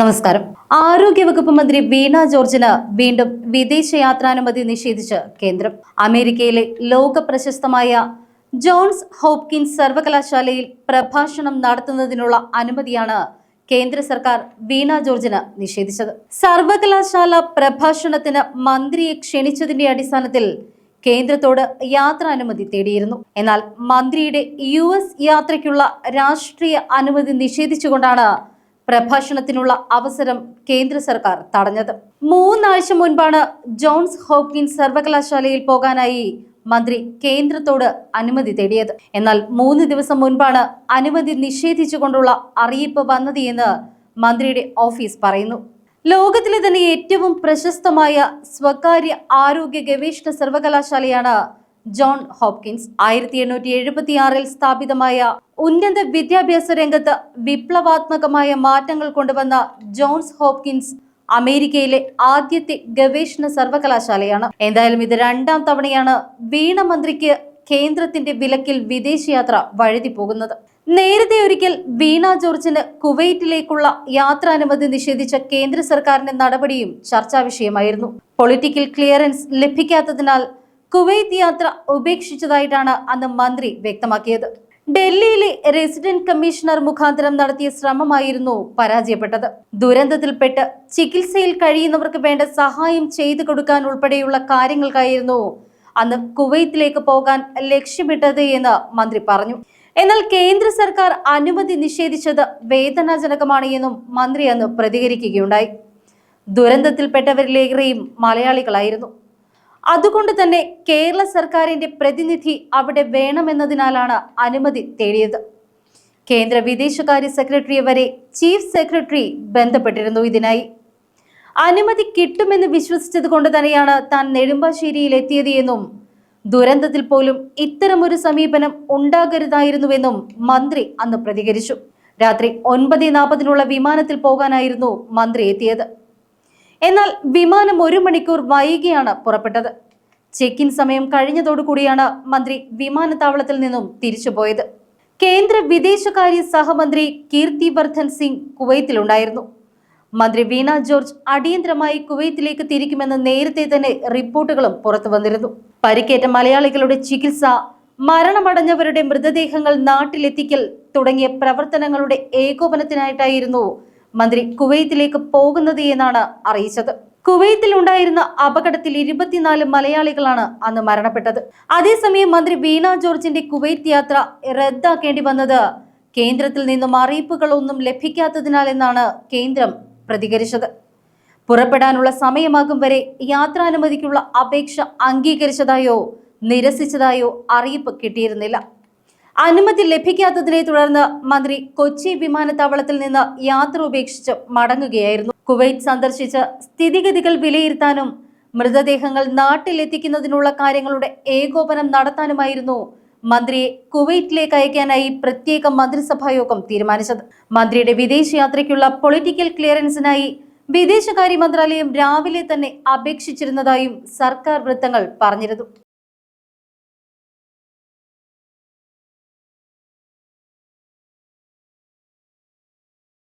നമസ്കാരം. ആരോഗ്യവകുപ്പ് മന്ത്രി വീണ ജോർജിന് വീണ്ടും വിദേശ യാത്രാനുമതി നിഷേധിച്ച് കേന്ദ്രം. അമേരിക്കയിലെ ലോക പ്രശസ്തമായ ജോൺസ് ഹോപ്കിൻസ് സർവകലാശാലയിൽ പ്രഭാഷണം നടത്തുന്നതിനുള്ള അനുമതിയാണ് കേന്ദ്ര സർക്കാർ വീണ ജോർജിന് നിഷേധിച്ചത്. സർവകലാശാല പ്രഭാഷണത്തിന് മന്ത്രിയെ ക്ഷണിച്ചതിന്റെ അടിസ്ഥാനത്തിൽ കേന്ദ്രത്തോട് യാത്രാനുമതി തേടിയിരുന്നു. എന്നാൽ മന്ത്രിയുടെ യു എസ് യാത്രയ്ക്കുള്ള രാഷ്ട്രീയ അനുമതി നിഷേധിച്ചുകൊണ്ടാണ് പ്രഭാഷണത്തിനുള്ള അവസരം കേന്ദ്ര സർക്കാർ തടഞ്ഞത്. മൂന്നാഴ്ച മുൻപാണ് ജോൺസ് ഹോപ്കിൻസ് സർവകലാശാലയിൽ പോകാനായി മന്ത്രി കേന്ദ്രത്തോട് അനുമതി തേടിയത്. എന്നാൽ മൂന്ന് ദിവസം മുൻപാണ് അനുമതി നിഷേധിച്ചുകൊണ്ടുള്ള അറിയിപ്പ് വന്നത് എന്ന് മന്ത്രിയുടെ ഓഫീസ് പറയുന്നു. ലോകത്തിലെ തന്നെ ഏറ്റവും പ്രശസ്തമായ സ്വകാര്യ ആരോഗ്യ ഗവേഷണ സർവകലാശാലയാണ് ജോൺ ഹോപ്കിൻസ് ആയിരത്തി എണ്ണൂറ്റി എഴുപത്തി ആറിൽ സ്ഥാപിതമായ ഉന്നത വിദ്യാഭ്യാസ രംഗത്ത് വിപ്ലവാത്മകമായ മാറ്റങ്ങൾ കൊണ്ടുവന്ന ജോൺസ് ഹോപ്കിൻസ് അമേരിക്കയിലെ ആദ്യത്തെ ഗവേഷണ സർവകലാശാലയാണ്. എന്തായാലും ഇത് രണ്ടാം തവണയാണ് വീണ മന്ത്രിക്ക് കേന്ദ്രത്തിന്റെ വിലക്കിൽ വിദേശയാത്ര വഴുതി പോകുന്നത് നേരത്തെ ഒരിക്കൽ വീണ ജോർജിന് കുവൈറ്റിലേക്കുള്ള യാത്രാനുമതി നിഷേധിച്ച കേന്ദ്ര സർക്കാരിന്റെ നടപടിയും ചർച്ചാ വിഷയമായിരുന്നു. പൊളിറ്റിക്കൽ ക്ലിയറൻസ് ലഭിക്കാത്തതിനാൽ കുവൈത്ത് യാത്ര ഉപേക്ഷിച്ചതായിട്ടാണ് അന്ന് മന്ത്രി വ്യക്തമാക്കിയത്. ഡൽഹിയിലെ റെസിഡന്റ് കമ്മീഷണർ മുഖാന്തരം നടത്തിയ ശ്രമമായിരുന്നു പരാജയപ്പെട്ടത്. ദുരന്തത്തിൽപ്പെട്ട് ചികിത്സയിൽ കഴിയുന്നവർക്ക് വേണ്ട സഹായം ചെയ്തു കൊടുക്കാൻ ഉൾപ്പെടെയുള്ള കാര്യങ്ങൾക്കായിരുന്നു അന്ന് കുവൈത്തിലേക്ക് പോകാൻ ലക്ഷ്യമിട്ടത് എന്ന് മന്ത്രി പറഞ്ഞു. എന്നാൽ കേന്ദ്ര സർക്കാർ അനുമതി നിഷേധിച്ചത് വേദനാജനകമാണ് എന്നും മന്ത്രി അന്ന് പ്രതികരിക്കുകയുണ്ടായി. ദുരന്തത്തിൽപ്പെട്ടവരിലേറെയും മലയാളികളായിരുന്നു. അതുകൊണ്ട് തന്നെ കേരള സർക്കാരിന്റെ പ്രതിനിധി അവിടെ വേണമെന്നതിനാലാണ് അനുമതി തേടിയത്. കേന്ദ്ര വിദേശകാര്യ സെക്രട്ടറി വരെ ചീഫ് സെക്രട്ടറി ബന്ധപ്പെട്ടിരുന്നു ഇതിനായി. അനുമതി കിട്ടുമെന്ന് വിശ്വസിച്ചത് കൊണ്ട് തന്നെയാണ് താൻ നെടുമ്പാശ്ശേരിയിൽ എത്തിയത് എന്നും ദുരന്തത്തിൽ പോലും ഇത്തരമൊരു സമീപനം ഉണ്ടാകരുതായിരുന്നുവെന്നും മന്ത്രി അന്ന് പ്രതികരിച്ചു. രാത്രി ഒൻപത് നാൽപ്പതിനുള്ള വിമാനത്തിൽ പോകാനായിരുന്നു മന്ത്രി എത്തിയത്. എന്നാൽ വിമാനം ഒരു മണിക്കൂർ വൈകിയാണ് പുറപ്പെട്ടത്. ചെക്ക് ഇൻ സമയം കഴിഞ്ഞതോടുകൂടിയാണ് മന്ത്രി വിമാനത്താവളത്തിൽ നിന്നും തിരിച്ചുപോയത്. കേന്ദ്ര വിദേശകാര്യ സഹമന്ത്രി കീർത്തി വർദ്ധൻ സിംഗ് കുവൈത്തിലുണ്ടായിരുന്നു. മന്ത്രി വീണ ജോർജ് അടിയന്തരമായി കുവൈത്തിലേക്ക് തിരിക്കുമെന്ന് നേരത്തെ തന്നെ റിപ്പോർട്ടുകളും പുറത്തു വന്നിരുന്നു. പരിക്കേറ്റ മലയാളികളുടെ ചികിത്സ മരണമടഞ്ഞവരുടെ മൃതദേഹങ്ങൾ നാട്ടിലെത്തിക്കൽ തുടങ്ങിയ പ്രവർത്തനങ്ങളുടെ ഏകോപനത്തിനായിട്ടായിരുന്നു മന്ത്രി കുവൈത്തിലേക്ക് പോകുന്നത് എന്നാണ് അറിയിച്ചത്. കുവൈത്തിൽ ഉണ്ടായിരുന്ന അപകടത്തിൽ ഇരുപത്തിനാല് മലയാളികളാണ് അന്ന് മരണപ്പെട്ടത്. അതേസമയം മന്ത്രി വീണ ജോർജിന്റെ കുവൈത്ത് യാത്ര റദ്ദാക്കേണ്ടി വന്നത് കേന്ദ്രത്തിൽ നിന്നും അറിയിപ്പുകളൊന്നും ലഭിക്കാത്തതിനാൽ എന്നാണ് കേന്ദ്രം പ്രതികരിച്ചത്. പുറപ്പെടാനുള്ള സമയമാകും വരെ യാത്രാനുമതിക്കുള്ള അപേക്ഷ അംഗീകരിച്ചതായോ നിരസിച്ചതായോ അറിയിപ്പ് കിട്ടിയിരുന്നില്ല. അനുമതി ലഭിക്കാത്തതിനെ തുടർന്ന് മന്ത്രി കൊച്ചി വിമാനത്താവളത്തിൽ നിന്ന് യാത്ര ഉപേക്ഷിച്ച് മടങ്ങുകയായിരുന്നു. കുവൈറ്റ് സന്ദർശിച്ച് സ്ഥിതിഗതികൾ വിലയിരുത്താനും മൃതദേഹങ്ങൾ നാട്ടിലെത്തിക്കുന്നതിനുള്ള കാര്യങ്ങളുടെ ഏകോപനം നടത്താനുമായിരുന്നു മന്ത്രിയെ കുവൈറ്റിലേക്ക് അയക്കാനായി പ്രത്യേക മന്ത്രിസഭാ യോഗം തീരുമാനിച്ചത്. മന്ത്രിയുടെ വിദേശയാത്രയ്ക്കുള്ള പൊളിറ്റിക്കൽ ക്ലിയറൻസിനായി വിദേശകാര്യ മന്ത്രാലയം രാവിലെ തന്നെ അപേക്ഷിച്ചിരുന്നതായും സർക്കാർ വൃത്തങ്ങൾ പറഞ്ഞിരുന്നു.